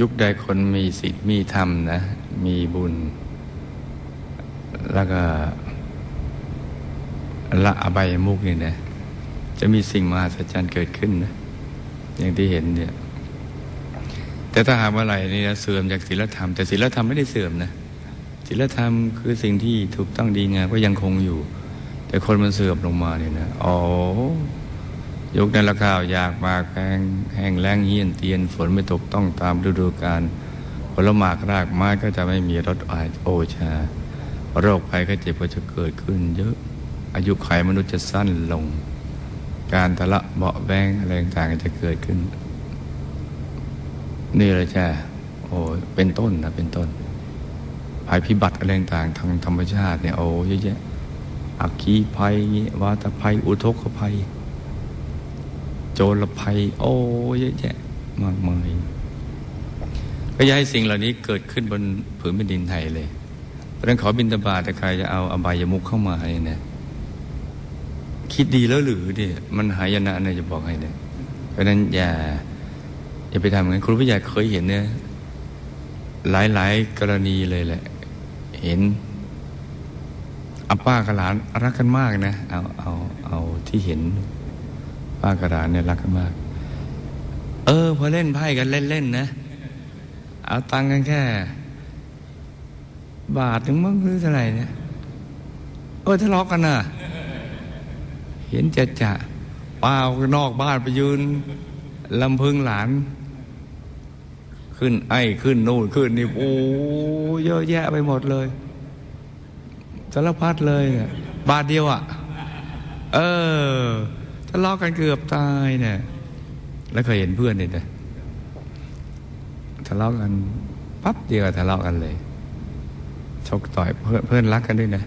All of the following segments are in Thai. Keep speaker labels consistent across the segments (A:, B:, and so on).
A: ยุคใดคนมีศีลมีธรรมนะ มีบุญ แล้วก็ละอบายมุกนี่นะ จะมีสิ่งมหัศจรรย์เกิดขึ้นนะ อย่างที่เห็นเนี่ย แต่ถ้าหากว่าอะไรนี่นะเสื่อมจากศีลธรรม แต่ศีลธรรมไม่ได้เสื่อมนะศีลธรรมคือสิ่งที่ถูกต้องดีงามก็ยังคงอยู่ แต่คนมันเสื่อมลงมาเนี่ยนะ อ๋อ ยกนั้นละข้าวอยากมากแพงแห้งแล้งเฮี้ยนเตียนฝนไม่ตกต้องตามฤดูกาลผลหมากรากไม้ก็จะไม่มีรสอายโอชา โรคภัยก็เจ็บก็จะเกิดขึ้นเยอะ อายุไขมนุษย์จะสั้นลง การทะเละเบาะแวงอะไรต่างๆจะเกิดขึ้น นี่เลยจ้ะโอ้เป็นต้นนะเป็นต้นภัยพิบัติอะไรต่างๆทางธรรมชาติเนี่ยโอ้เยอะแยะอักคีภัย วาตภัย อุทกภัย โจรภัย โอ้เยอะแยะมากมายก็อย่าให้สิ่งเหล่านี้เกิดขึ้นบนผืนแผ่นดินไทยเลย เพราะนั้นขอบินตบาแต่ใครจะเอาอบายมุขเข้ามาเนี่ยนะคิดดีแล้วหรือเนี่ยมันหายนะเนี่ยจะบอกให้เนี่ยเพราะนั้นอย่าอย่าไปทำงั้นครูผู้ใหญ่เคยเห็นเนี่ยหลาย ๆ กรณีเลยแหละ เห็นอาป้ากับหลานรักกันมากนะ เอาเอาเอาที่เห็น ป้ากับหลานเนี่ยรักกันมาก เออพอเล่นไพ่กันเล่นๆนะเอาตังกันแค่ บาทถึงมั้งหรือเท่าไหร่เนี่ยเออทะเลาะกันน่ะ เห็นจะจะป้าออกนอกบ้านไปยืนลำพึงหลาน ขึ้นไอ้ขึ้นนู่นขึ้นนี่โอ้เยอะแยะไปหมดเลยสารพัดเลย บาทเดียวอะ เออ ทะเลาะกันเกือบตายเนี่ย แล้วเคยเห็นเพื่อนเนี่ยทะเลาะกันปั๊บเดียวทะเลาะกันเลย ชกต่อยเพื่อนเพื่อนรักกันด้วยนะ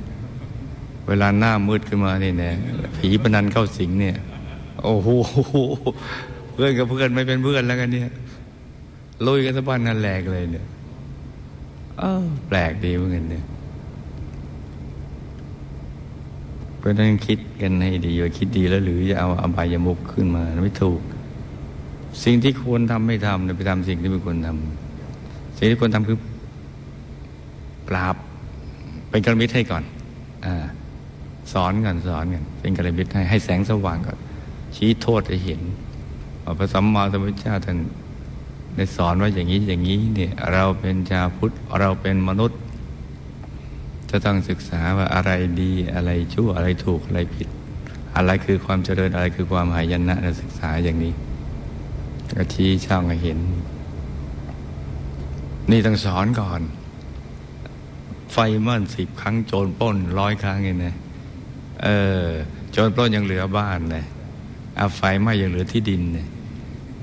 A: เวลาหน้ามืดขึ้นมาเนี่ยนะผีปนันเข้าสิงเนี่ย โอ้โหเพื่อนกับเพื่อนไม่เป็นเพื่อนแล้วกันเนี่ยลุยกันสะบันนั่นแหลกเลยเนี่ยเออแปลกดีเหมือนกันเนี่ยเพ ราะนั้นคิดกันให้ดีว่าคิดดีแล้วหรือจะเอาอบายมุกขึ้นมาไม่ถูก สิ่งที่ควรทำไม่ทำเนี่ยไปทำสิ่งที่ไม่ควรทำสิ่งที่ควรทำคือปราบเป็นกรมิตให้ก่อนอ่าสอนก่อนสอนกันเป็นกรมิตให้ให้แสงสว่างก่อนชี้โทษให้เห็นพระสัมมาสัมพุทธเจ้าท่านได้สอนว่าอย่างนี้อย่างนี้เนี่ยเราเป็นชาวพุทธเราเป็นมนุษย์ จะต้องศึกษาว่าอะไรดีอะไรชั่วอะไรถูกอะไรผิด อะไรคือความเจริญอะไรคือความหายนะเราศึกษาอย่างนี้ก็ชี้ช่องให้เห็น นี่ต้องสอนก่อน ไฟไหม้สิบครั้งโจรปล้นร้อยครั้งเองนะเออ โจรปล้นยังเหลือบ้านเลยอาไฟไหม้ยังเหลือที่ดินเนี่ย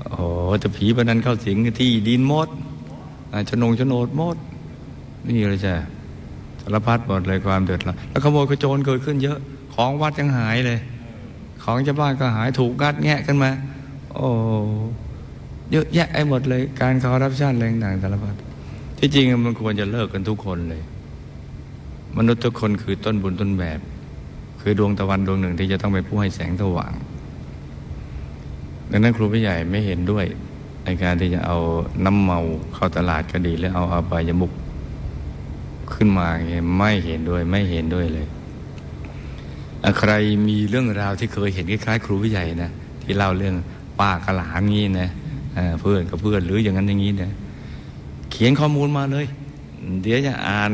A: โอ้โหแต่ผีพนันเข้าสิงที่ดินหมดอ่าโฉนโฉนดหมดนี่เลยจ้ะ สารพัดหมดเลยความเดือดร้อนแล้วขโมยกระโจรเกิดขึ้นเยอะ ของวัดยังหายเลย ของชาวบ้านก็หายถูกงัดแงะกันมา โอ้เยอะแยะไอ้หมดเลย การคอร์รัปชันอะไรต่างสารพัดที่จริงมันควรจะเลิกกันทุกคนเลย มนุษย์ทุกคนคือต้นบุญต้นแบบ คือดวงตะวันดวงหนึ่งที่จะต้องเป็นผู้ให้แสงสว่างดังนั้นครูผู้ใหญ่ไม่เห็นด้วยในการที่จะเอาน้ำเมาเข้าตลาดก็ดีแล้วเอาอาบายมุก ขึ้นมาอย่างไม่เห็นด้วยไม่เห็นด้วยเลย ใครมีเรื่องราวที่เคยเห็นคล้ายๆครูผู้ใหญ่นะที่เล่าเรื่องป้ากระหลานงี้นะเพื่อนกับเพื่อนหรืออย่างนั้นอย่างนี้นะเขียนข้อมูลมาเลย เดี๋ยวจะอ่าน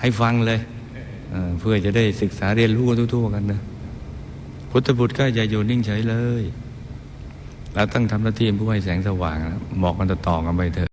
A: ให้ฟังเลยเพื่อจะได้ศึกษาเรียนรู้กันทั่วๆกันนะพุทธบุตรก็อย่าอยู่นิ่งเฉยเลยเราตั้งทำหน้าที่ผู้ให้แสงสว่างนะบอกกันต่อๆกันไปเถอะ